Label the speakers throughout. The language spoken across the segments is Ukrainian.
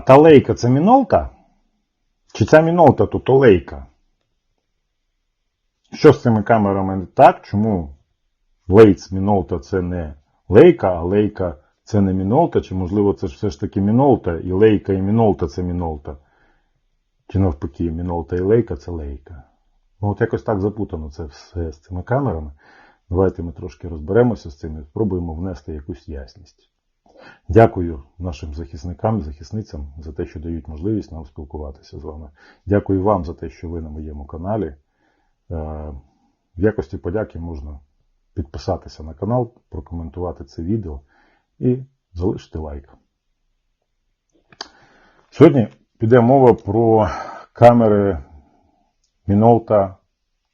Speaker 1: А та лейка це мінолта? Чи ця мінолта тут лейка? Що з цими камерами не так? Чому лейц мінолта це не лейка, а лейка це не мінолта? Чи можливо це ж все ж таки мінолта, і лейка і мінолта це мінолта? Чи навпаки, мінолта і лейка це лейка? Ну от якось так запутано це все з цими камерами. Давайте ми трошки розберемося з цим і спробуємо внести якусь ясність. Дякую нашим захисникам, захисницям за те, що дають можливість нам спілкуватися з вами. Дякую вам за те, що ви на моєму каналі. Е, В якості подяки можна підписатися на канал, прокоментувати це відео і залишити лайк. Сьогодні піде мова про камери Minolta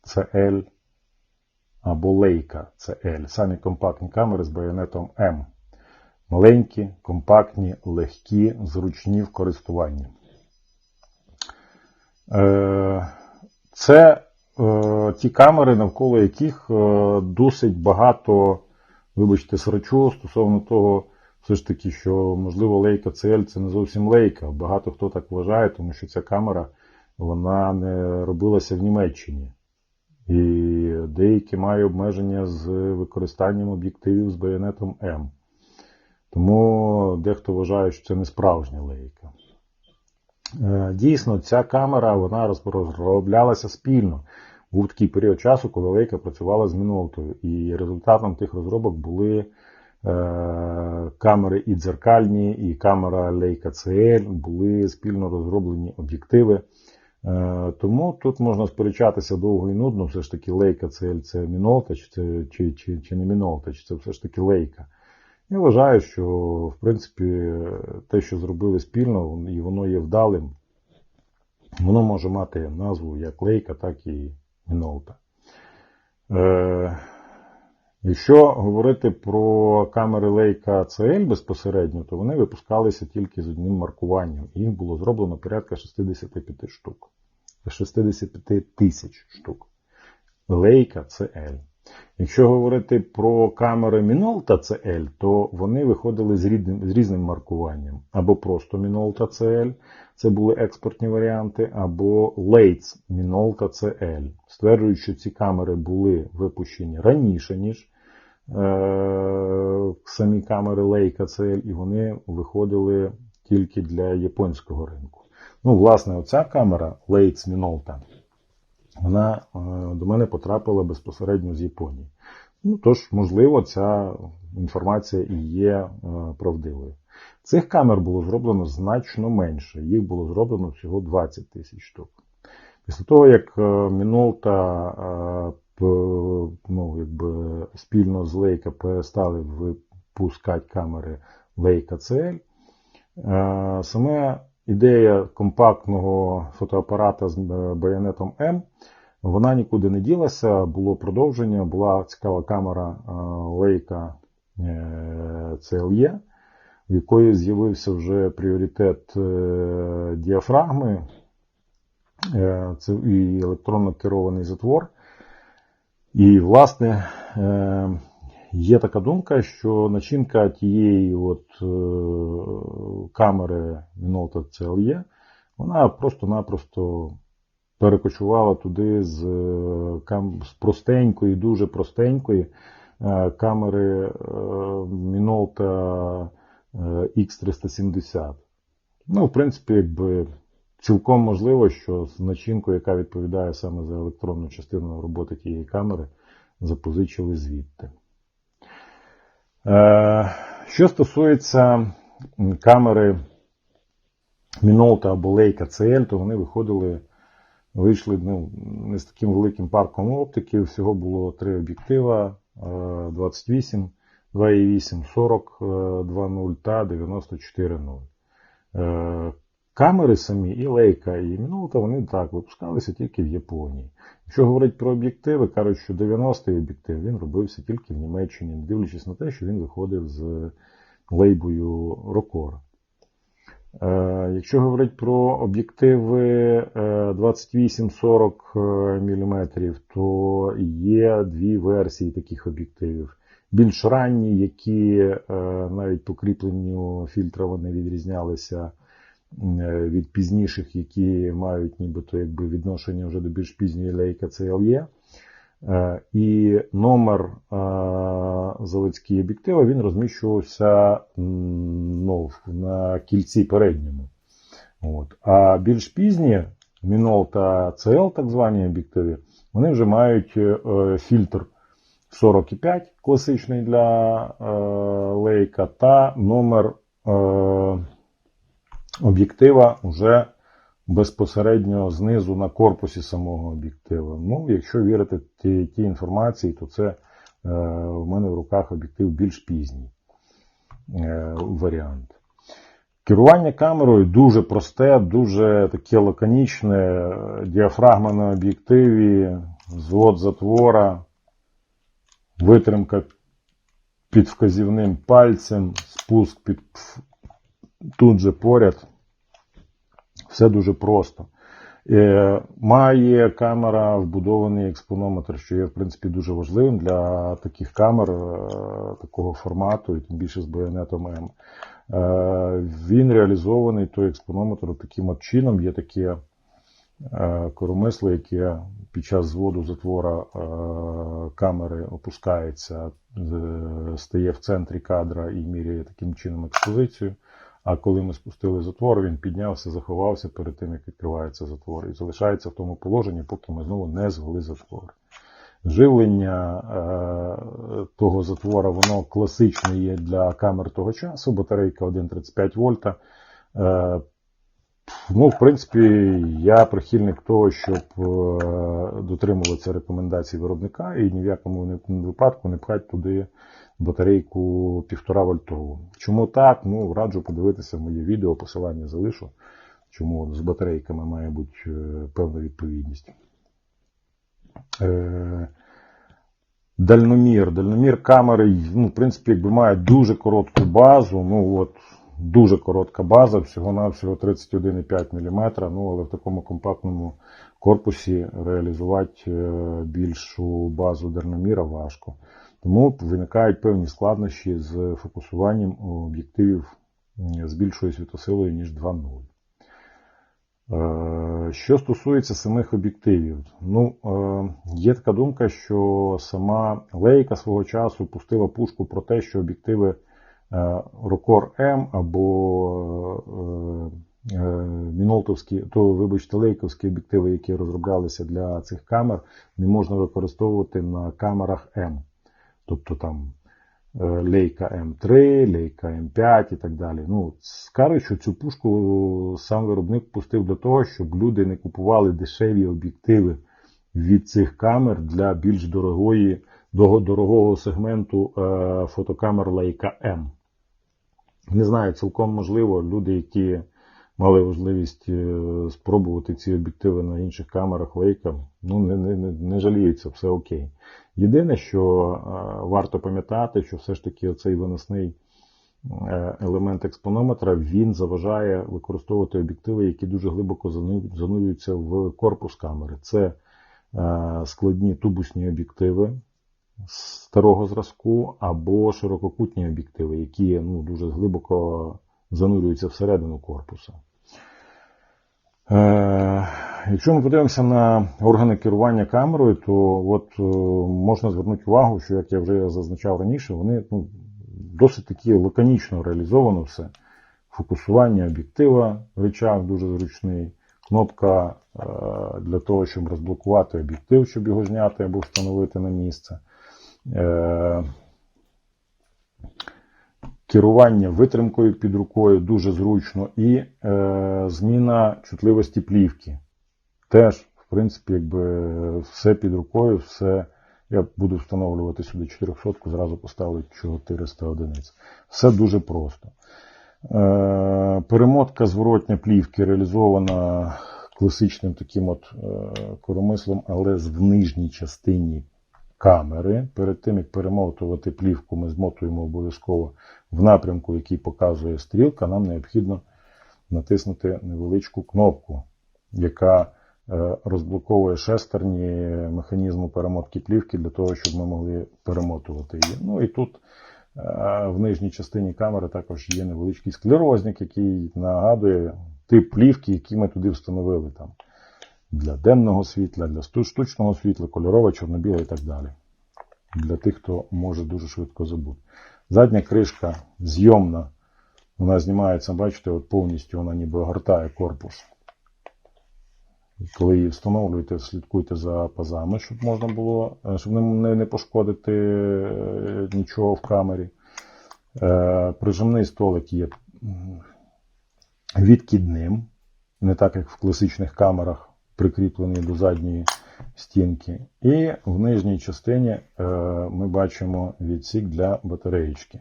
Speaker 1: CL або Leica CL. Самі компактні камери з байонетом М. Маленькі, компактні, легкі, зручні в користуванні. Е, Це е, ті камери, навколо яких е, досить багато, вибачте, срачу стосовно того, все ж таки, що можливо лейка CL це не зовсім лейка. Багато хто так вважає, тому що ця камера вона не робилася в Німеччині. І деякі мають обмеження з використанням об'єктивів з байонетом М. Тому дехто вважає, що це не справжня лейка. Е, Дійсно, ця камера вона розроблялася спільно. Був такий період часу, коли лейка працювала з Мінолтою. І результатом тих розробок були е, камери і дзеркальні, і камера Leica CL, були спільно розроблені об'єктиви. Е, Тому тут можна сперечатися довго і нудно, все ж таки Leica CL це Мінолта, чи, чи, чи, чи не Мінолта, чи це все ж таки Leica. Я вважаю, що в принципі те, що зробили спільно, і воно є вдалим, воно може мати назву як Лейка, так і Мінолта. Е, якщо говорити про камери Leica CL безпосередньо, то вони випускалися тільки з одним маркуванням. Їх було зроблено порядка 65 штук. 65 тисяч штук. Leica CL. Якщо говорити про камери Minolta CL, то вони виходили з, рідним, з різним маркуванням. Або просто Minolta CL, це були експортні варіанти, або Leitz Minolta CL. Стверджують, що ці камери були випущені раніше, ніж е- самі камери Leica CL, і вони виходили тільки для японського ринку. Ну, власне, оця камера Leitz Minolta вона е, до мене потрапила безпосередньо з Японії. Ну, тож, можливо, ця інформація і є е, правдивою. Цих камер було зроблено значно менше, їх було зроблено всього 20 тисяч штук. Після того, як Мінолта ну, якби, спільно з Leica перестали випускати камери Leica CL, е, саме ідея компактного фотоапарата з байонетом М, вона нікуди не ділася, було продовження, була цікава камера Leica CLE, в якої з'явився вже пріоритет діафрагми, і електронно керований затвор. І, власне, Є така думка, що начинка тієї от камери Minolta CLE, вона просто-напросто перекочувала туди з, з простенької, дуже простенької камери Minolta X370. Ну, в принципі, якби цілком можливо, що з начинкою, яка відповідає саме за електронну частину роботи тієї камери, запозичили звідти. Що стосується камери Мінолта або Лейка CL, то вони виходили, вийшли ну, не з таким великим парком оптики. Всього було три об'єктива 28, 2,8, 40, 2.0 та 94.0. Камери самі і Leica, і Minolta, вони так випускалися тільки в Японії. Якщо говорити про об'єктиви, кажуть, що 90-й об'єктив він робився тільки в Німеччині, не дивлячись на те, що він виходив з лейбою Рокор. Е, якщо говорити про об'єктиви 28-40 мм, то є дві версії таких об'єктивів. Більш ранні, які навіть по кріпленню фільтра вони відрізнялися е, від пізніших, які мають нібито якби відношення вже до більш пізньої лейка, це LE. Е, І номер е, заводський об'єктива він розміщувався ну, на кільці передньому. От. А більш пізні Мінол та CL, так звані об'єктиви, вони вже мають е, фільтр 45 класичний для е, лейка та номер е, об'єктива вже безпосередньо знизу на корпусі самого об'єктива. Ну, якщо вірити тій, тій інформації, то це е, в мене в руках об'єктив більш пізній е, варіант. Керування камерою дуже просте, дуже таке лаконічне, діафрагма на об'єктиві, звод затвора, витримка під вказівним пальцем, спуск під тут же поряд. Все дуже просто. Е, Має камера вбудований експонометр, що є, в принципі, дуже важливим для таких камер е, такого формату, і тим більше з байонетом М. Він реалізований той експонометр таким от чином. Є таке е, коромисло, яке під час зводу затвора камери опускається, стає в центрі кадра і міряє таким чином експозицію. А коли ми спустили затвор, він піднявся, заховався перед тим, як відкривається затвор, і залишається в тому положенні, поки ми знову не звели затвор. Живлення е, того затвора, воно класичне є для камер того часу, батарейка 1,35 вольта. Е, Ну, в принципі, я прихильник того, щоб е, дотримуватися рекомендацій виробника і ні в якому випадку не пхати туди батарейку 1,5 вольтову. Чому так? Ну, раджу подивитися моє відео, посилання залишу. Чому з батарейками має бути е, певна відповідність. Е, Дальномір. Дальномір камери, ну, в принципі, якби має дуже коротку базу. Ну, от, дуже коротка база, всього-навсього 31,5 мм. Ну, але в такому компактному корпусі реалізувати е, більшу базу дальноміра важко. Тому виникають певні складнощі з фокусуванням об'єктивів з більшою світосилою, ніж 2.0. Е, Що стосується самих об'єктивів, ну, е, є така думка, що сама Leica свого часу пустила пушку про те, що об'єктиви е, Рокор М або мінолтовські, то, вибачте, лейковські об'єктиви, які розроблялися для цих камер, не можна використовувати на камерах М. Тобто там е, Leica M3, Leica M5 і так далі. Ну, скажуть, що цю пушку сам виробник пустив для того, щоб люди не купували дешеві об'єктиви від цих камер для більш дорогої, дорогого сегменту е, фотокамер Leica M. Не знаю, цілком можливо, люди, які мали можливість е, спробувати ці об'єктиви на інших камерах Leica, ну не, не, не, жаліються, все окей. Єдине, що е, варто пам'ятати, що все ж таки оцей виносний е, елемент експонометра він заважає використовувати об'єктиви, які дуже глибоко занурюються в корпус камери. Це складні тубусні об'єктиви старого зразку або ширококутні об'єктиви, які ну, дуже глибоко занурюються всередину корпуса. Е, Якщо ми подивимося на органи керування камерою, то от е, можна звернути увагу, що, як я вже зазначав раніше, вони ну, досить таки лаконічно реалізовано все. Фокусування об'єктива, рычаг дуже зручний, кнопка е, для того, щоб розблокувати об'єктив, щоб його зняти або встановити на місце. Керування витримкою під рукою дуже зручно, і е, зміна чутливості плівки. Теж, в принципі, якби все під рукою, все. Я буду встановлювати сюди 400, зразу поставлю 400 одиниць. Все дуже просто. Е, перемотка зворотня плівки реалізована класичним таким от е, коромислом, але в нижній частині камери. Перед тим, як перемотувати плівку, ми змотуємо обов'язково в напрямку, який показує стрілка, нам необхідно натиснути невеличку кнопку, яка е, розблоковує шестерні механізму перемотки плівки для того, щоб ми могли перемотувати її. Ну і тут е, в нижній частині камери також є невеличкий склерозник, який нагадує тип плівки, який ми туди встановили там. Для денного світла, для штучного світла, кольорова, чорно-біла і так далі. Для тих, хто може дуже швидко забути. Задня кришка зйомна. Вона знімається, бачите, от повністю вона ніби огортає корпус. Коли її встановлюєте, слідкуйте за пазами, щоб можна було, е, щоб не, не пошкодити е, нічого в камері. Е, Прижимний столик є відкидним, не так як в класичних камерах, прикріплений до задньої стінки. І в нижній частині е, ми бачимо відсік для батареїчки.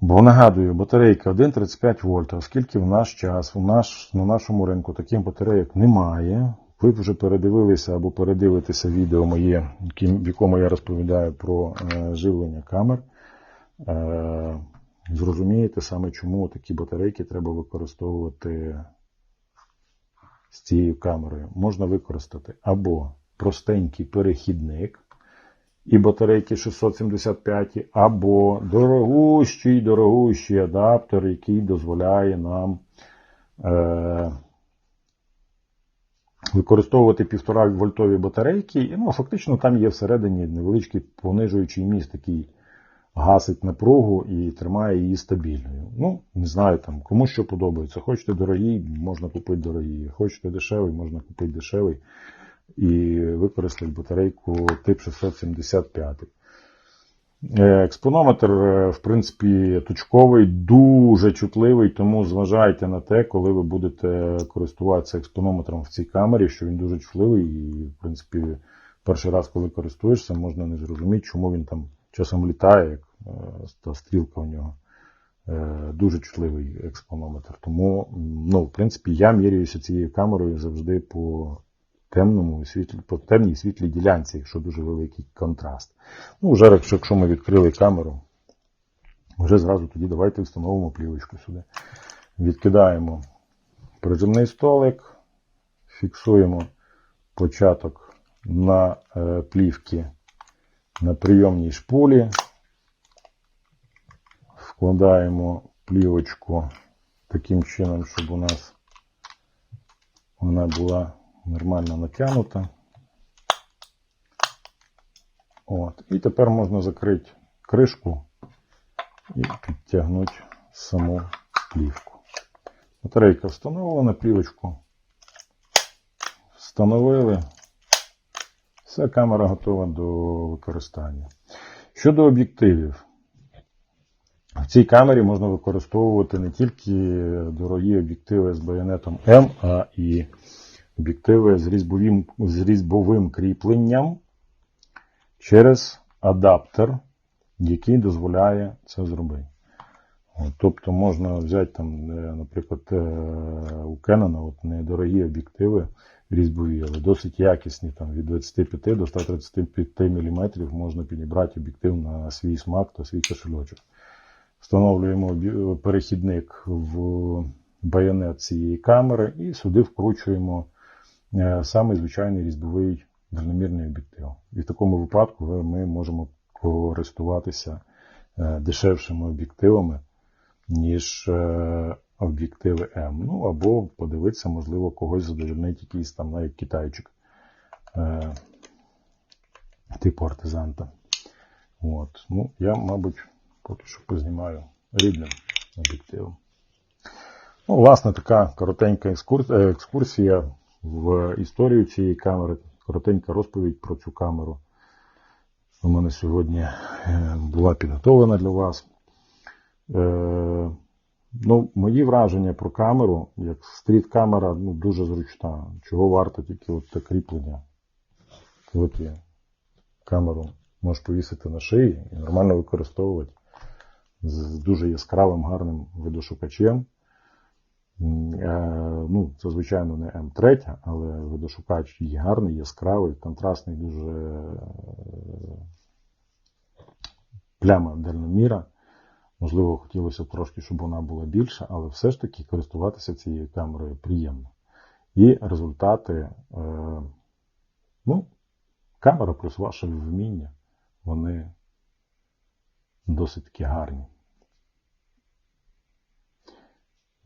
Speaker 1: Бо нагадую, батарейка 1,35 вольт, оскільки в наш час, в наш, на нашому ринку таких батарейок немає. Ви вже передивилися або передивитеся відео моє, в якому я розповідаю про е, живлення камер. Е, зрозумієте саме, чому такі батарейки треба використовувати з цією камерою. Можна використати або простенький перехідник і батарейки 675, або дорогущий, дорогущий адаптер, який дозволяє нам е, використовувати 1,5 вольтові батарейки. Ну, фактично там є всередині невеличкий понижуючий міст, який гасить напругу і тримає її стабільною. Ну, не знаю, там, кому що подобається. Хочете дорогий, можна купити дорогий. Хочете дешевий, можна купити дешевий і використати батарейку тип 675. Е, Експонометр, е, в принципі, точковий, дуже чутливий, тому зважайте на те, коли ви будете користуватися експонометром в цій камері, що він дуже чутливий, і, в принципі, перший раз, коли користуєшся, можна не зрозуміти, чому він там часом літає, як е, та стрілка у нього. Е, Дуже чутливий експонометр. Тому, ну, в принципі, я міряюся цією камерою завжди по темному світлі, по темній світлій ділянці, якщо дуже великий контраст. Ну, вже якщо ми відкрили камеру, вже зразу тоді давайте встановимо плівочку сюди. Відкидаємо прижимний столик, фіксуємо початок на е, плівки на прийомній шпулі, вкладаємо плівочку таким чином, щоб у нас вона була нормально натягнута. От. І тепер можна закрити кришку і підтягнути саму плівку. Батарейка встановлена, плівочку встановили. Все, камера готова до використання. Щодо об'єктивів. В цій камері можна використовувати не тільки дорогі об'єктиви з байонетом М, а і об'єктиви з різьбовим, з різьбовим кріпленням через адаптер, який дозволяє це зробити. От, тобто можна взяти, там, е, наприклад, е, у Canon от недорогі об'єктиви різьбові, але досить якісні, там, від 25 до 135 мм можна підібрати об'єктив на свій смак та свій кошельочок. Встановлюємо перехідник в байонет цієї камери і сюди вкручуємо е, самий звичайний різьбовий дальномірний об'єктив. І в такому випадку ми можемо користуватися е, дешевшими об'єктивами, ніж е, об'єктиви М. Ну або подивитися, можливо, когось задовольнить якийсь там навіть китайчик е, типу артизанта. От. Ну, я, мабуть, поки що познімаю рідним об'єктивом. Ну, власне, така коротенька е, екскурсія в історію цієї камери, коротенька розповідь про цю камеру. У мене сьогодні е, була підготовлена для вас. Ну, мої враження про камеру, як стріт-камера, ну, дуже зручна. Чого варто тільки от це кріплення. От є камеру можеш повісити на шиї і нормально використовувати з дуже яскравим, гарним видошукачем. Е, Ну, це, звичайно, не М3, але видошукач є гарний, яскравий, контрастний, дуже е, пляма дальноміра. Можливо, хотілося б трошки, щоб вона була більша, але все ж таки користуватися цією камерою приємно. І результати, е, ну, камера плюс ваше вміння, вони досить таки гарні.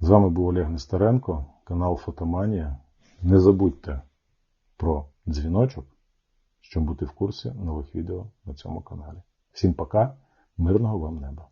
Speaker 1: З вами був Олег Нестеренко, канал Фотоманія. Не забудьте про дзвіночок, щоб бути в курсі нових відео на цьому каналі. Всім пока, мирного вам неба!